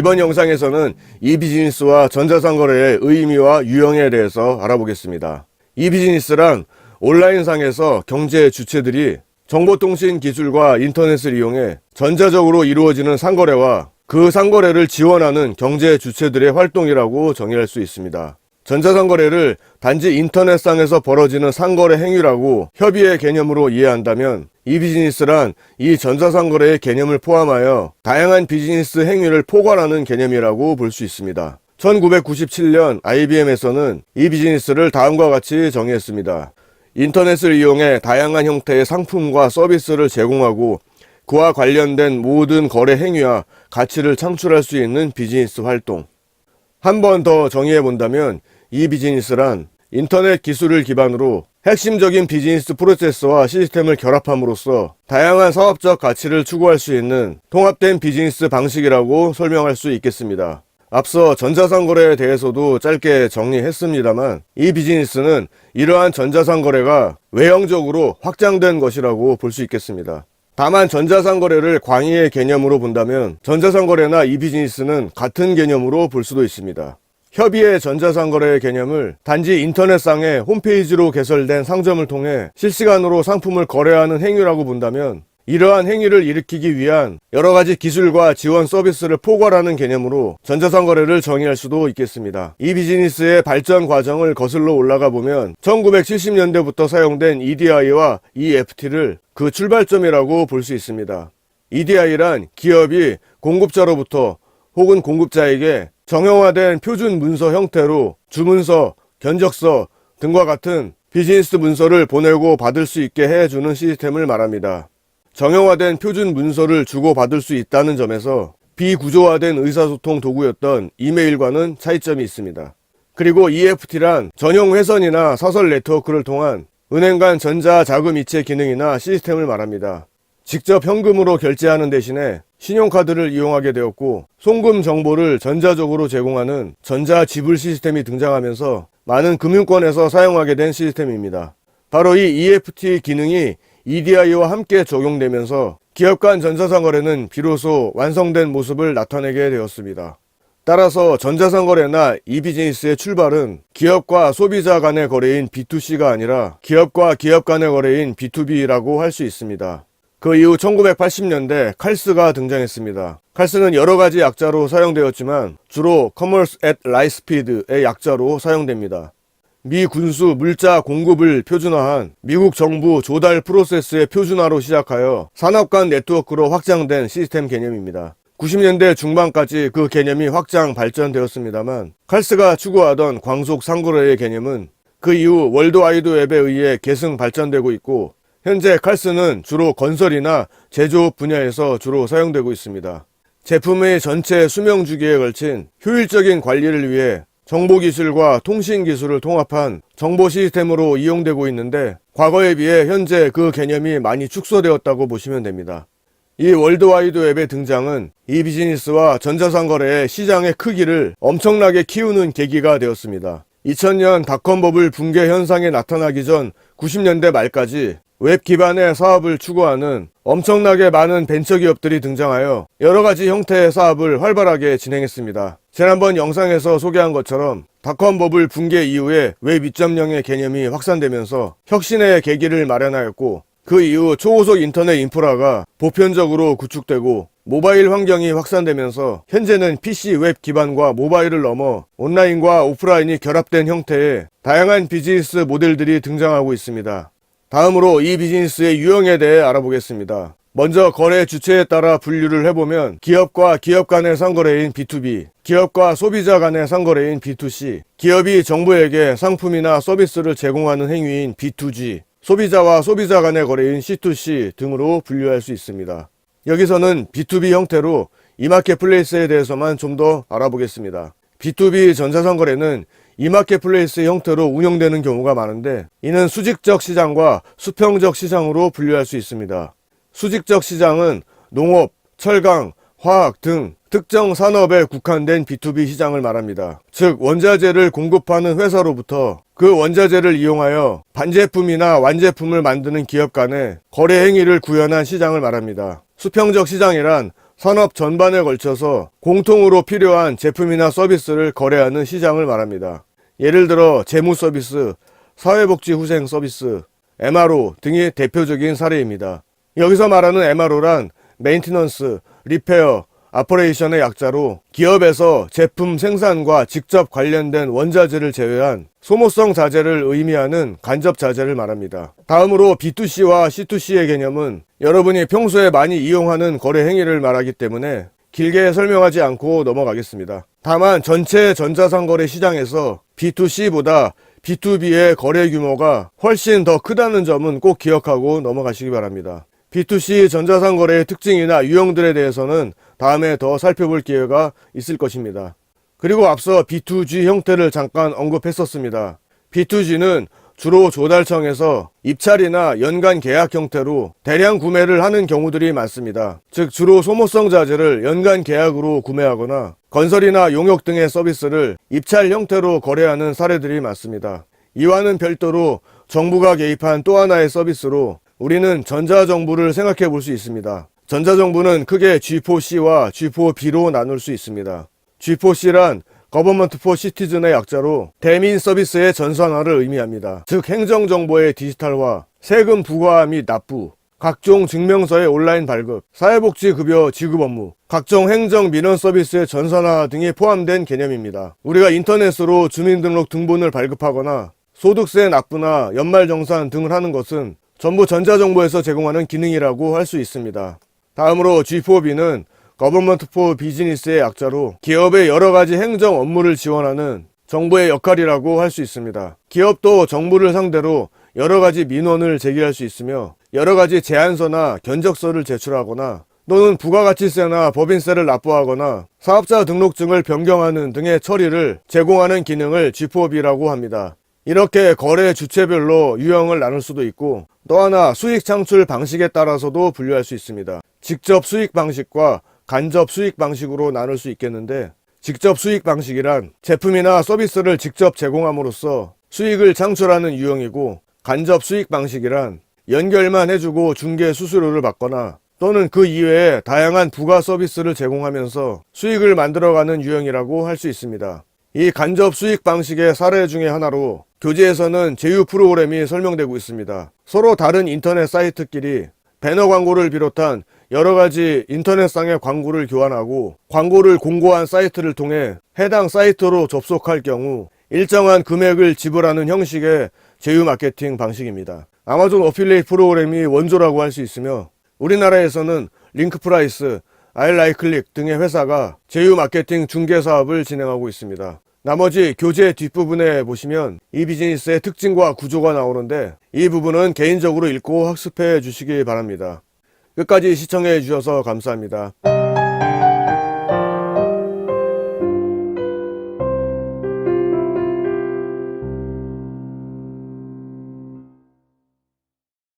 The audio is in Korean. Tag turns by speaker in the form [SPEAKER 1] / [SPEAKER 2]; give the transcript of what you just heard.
[SPEAKER 1] 이번 영상에서는 이 비즈니스와 전자상거래의 의미와 유형에 대해서 알아보겠습니다. 이 비즈니스란 온라인상에서 경제 주체들이 정보통신 기술과 인터넷을 이용해 전자적으로 이루어지는 상거래와 그 상거래를 지원하는 경제 주체들의 활동이라고 정의할 수 있습니다. 전자상거래를 단지 인터넷상에서 벌어지는 상거래 행위라고 협의의 개념으로 이해한다면 이 비즈니스란 이 전자상거래의 개념을 포함하여 다양한 비즈니스 행위를 포괄하는 개념이라고 볼 수 있습니다. 1997년 IBM에서는 이 비즈니스를 다음과 같이 정의했습니다. 인터넷을 이용해 다양한 형태의 상품과 서비스를 제공하고 그와 관련된 모든 거래 행위와 가치를 창출할 수 있는 비즈니스 활동. 한 번 더 정의해 본다면 이 비즈니스란 인터넷 기술을 기반으로 핵심적인 비즈니스 프로세스와 시스템을 결합함으로써 다양한 사업적 가치를 추구할 수 있는 통합된 비즈니스 방식이라고 설명할 수 있겠습니다. 앞서 전자상거래에 대해서도 짧게 정리했습니다만 이 비즈니스는 이러한 전자상거래가 외형적으로 확장된 것이라고 볼 수 있겠습니다. 다만 전자상거래를 광의의 개념으로 본다면 전자상거래나 이 비즈니스는 같은 개념으로 볼 수도 있습니다. 협의의 전자상거래의 개념을 단지 인터넷상의 홈페이지로 개설된 상점을 통해 실시간으로 상품을 거래하는 행위라고 본다면 이러한 행위를 일으키기 위한 여러 가지 기술과 지원 서비스를 포괄하는 개념으로 전자상거래를 정의할 수도 있겠습니다. 이 비즈니스의 발전 과정을 거슬러 올라가 보면 1970년대부터 사용된 EDI와 EFT를 그 출발점이라고 볼 수 있습니다. EDI란 기업이 공급자로부터 혹은 공급자에게 정형화된 표준 문서 형태로 주문서, 견적서 등과 같은 비즈니스 문서를 보내고 받을 수 있게 해주는 시스템을 말합니다. 정형화된 표준 문서를 주고받을 수 있다는 점에서 비구조화된 의사소통 도구였던 이메일과는 차이점이 있습니다. 그리고 EFT란 전용 회선이나 사설 네트워크를 통한 은행 간 전자 자금 이체 기능이나 시스템을 말합니다. 직접 현금으로 결제하는 대신에 신용카드를 이용하게 되었고 송금 정보를 전자적으로 제공하는 전자 지불 시스템이 등장하면서 많은 금융권에서 사용하게 된 시스템입니다. 바로 이 EFT 기능이 EDI와 함께 적용되면서 기업 간 전자상거래는 비로소 완성된 모습을 나타내게 되었습니다. 따라서 전자상거래나 이 비즈니스의 출발은 기업과 소비자 간의 거래인 B2C가 아니라 기업과 기업 간의 거래인 B2B라고 할 수 있습니다. 그 이후 1980년대 칼스가 등장했습니다. 칼스는 여러 가지 약자로 사용되었지만 주로 Commerce at Light Speed의 약자로 사용됩니다. 미 군수 물자 공급을 표준화한 미국 정부 조달 프로세스의 표준화로 시작하여 산업 간 네트워크로 확장된 시스템 개념입니다. 90년대 중반까지 그 개념이 확장 발전되었습니다만 칼스가 추구하던 광속 상거래의 개념은 그 이후 월드와이드 웹에 의해 계승 발전되고 있고 현재 칼스는 주로 건설이나 제조업 분야에서 주로 사용되고 있습니다. 제품의 전체 수명 주기에 걸친 효율적인 관리를 위해 정보기술과 통신기술을 통합한 정보 시스템으로 이용되고 있는데 과거에 비해 현재 그 개념이 많이 축소되었다고 보시면 됩니다. 이 월드와이드 웹의 등장은 이 비즈니스와 전자상거래의 시장의 크기를 엄청나게 키우는 계기가 되었습니다. 2000년 닷컴 버블 붕괴 현상이 나타나기 전 90년대 말까지 웹 기반의 사업을 추구하는 엄청나게 많은 벤처 기업들이 등장하여 여러 가지 형태의 사업을 활발하게 진행했습니다. 지난번 영상에서 소개한 것처럼 닷컴 버블 붕괴 이후에 웹 2.0의 개념이 확산되면서 혁신의 계기를 마련하였고 그 이후 초고속 인터넷 인프라가 보편적으로 구축되고 모바일 환경이 확산되면서 현재는 PC 웹 기반과 모바일을 넘어 온라인과 오프라인이 결합된 형태의 다양한 비즈니스 모델들이 등장하고 있습니다. 다음으로 이 비즈니스의 유형에 대해 알아보겠습니다. 먼저 거래 주체에 따라 분류를 해보면 기업과 기업 간의 상거래인 B2B, 기업과 소비자 간의 상거래인 B2C, 기업이 정부에게 상품이나 서비스를 제공하는 행위인 B2G, 소비자와 소비자 간의 거래인 C2C 등으로 분류할 수 있습니다. 여기서는 B2B 형태로 이마켓플레이스에 대해서만 좀 더 알아보겠습니다. B2B 전자상거래는 이마켓플레이스 형태로 운영되는 경우가 많은데 이는 수직적 시장과 수평적 시장으로 분류할 수 있습니다. 수직적 시장은 농업, 철강, 화학 등 특정 산업에 국한된 B2B 시장을 말합니다. 즉, 원자재를 공급하는 회사로부터 그 원자재를 이용하여 반제품이나 완제품을 만드는 기업 간의 거래 행위를 구현한 시장을 말합니다. 수평적 시장이란 산업 전반에 걸쳐서 공통으로 필요한 제품이나 서비스를 거래하는 시장을 말합니다. 예를 들어 재무 서비스, 사회복지 후생 서비스, MRO 등이 대표적인 사례입니다. 여기서 말하는 MRO란 메인티넌스, 리페어, 아퍼레이션의 약자로 기업에서 제품 생산과 직접 관련된 원자재를 제외한 소모성 자재를 의미하는 간접 자재를 말합니다. 다음으로 B2C와 C2C의 개념은 여러분이 평소에 많이 이용하는 거래 행위를 말하기 때문에 길게 설명하지 않고 넘어가겠습니다. 다만 전체 전자상거래 시장에서 B2C보다 B2B의 거래 규모가 훨씬 더 크다는 점은 꼭 기억하고 넘어가시기 바랍니다. B2C 전자상거래의 특징이나 유형들에 대해서는 다음에 더 살펴볼 기회가 있을 것입니다. 그리고 앞서 B2G 형태를 잠깐 언급했었습니다. B2G는 주로 조달청에서 입찰이나 연간 계약 형태로 대량 구매를 하는 경우들이 많습니다. 즉 주로 소모성 자재를 연간 계약으로 구매하거나 건설이나 용역 등의 서비스를 입찰 형태로 거래하는 사례들이 많습니다. 이와는 별도로 정부가 개입한 또 하나의 서비스로 우리는 전자정부를 생각해 볼 수 있습니다. 전자정부는 크게 G4C와 G4B로 나눌 수 있습니다. G4C란 Government for Citizen의 약자로 대민 서비스의 전산화를 의미합니다. 즉 행정정보의 디지털화, 세금 부과 및 납부, 각종 증명서의 온라인 발급, 사회복지급여 지급 업무, 각종 행정 민원 서비스의 전산화 등이 포함된 개념입니다. 우리가 인터넷으로 주민등록 등본을 발급하거나 소득세 납부나 연말정산 등을 하는 것은 전부 전자정보에서 제공하는 기능이라고 할 수 있습니다. 다음으로 G4B는 Government for Business의 약자로 기업의 여러 가지 행정 업무를 지원하는 정부의 역할이라고 할 수 있습니다. 기업도 정부를 상대로 여러 가지 민원을 제기할 수 있으며 여러 가지 제안서나 견적서를 제출하거나 또는 부가가치세나 법인세를 납부하거나 사업자 등록증을 변경하는 등의 처리를 제공하는 기능을 G4B라고 합니다. 이렇게 거래 주체별로 유형을 나눌 수도 있고 또 하나 수익 창출 방식에 따라서도 분류할 수 있습니다. 직접 수익 방식과 간접 수익 방식으로 나눌 수 있겠는데 직접 수익 방식이란 제품이나 서비스를 직접 제공함으로써 수익을 창출하는 유형이고 간접 수익 방식이란 연결만 해주고 중개 수수료를 받거나 또는 그 이외에 다양한 부가 서비스를 제공하면서 수익을 만들어가는 유형이라고 할 수 있습니다. 이 간접 수익 방식의 사례 중에 하나로 교재에서는 제휴 프로그램이 설명되고 있습니다. 서로 다른 인터넷 사이트끼리 배너 광고를 비롯한 여러 가지 인터넷상의 광고를 교환하고 광고를 공고한 사이트를 통해 해당 사이트로 접속할 경우 일정한 금액을 지불하는 형식의 제휴 마케팅 방식입니다. 아마존 어필레이트 프로그램이 원조라고 할 수 있으며 우리나라에서는 링크프라이스, 아일라이클릭 등의 회사가 제휴 마케팅 중개 사업을 진행하고 있습니다. 나머지 교재 뒷부분에 보시면 이 비즈니스의 특징과 구조가 나오는데 이 부분은 개인적으로 읽고 학습해 주시기 바랍니다. 끝까지 시청해 주셔서 감사합니다.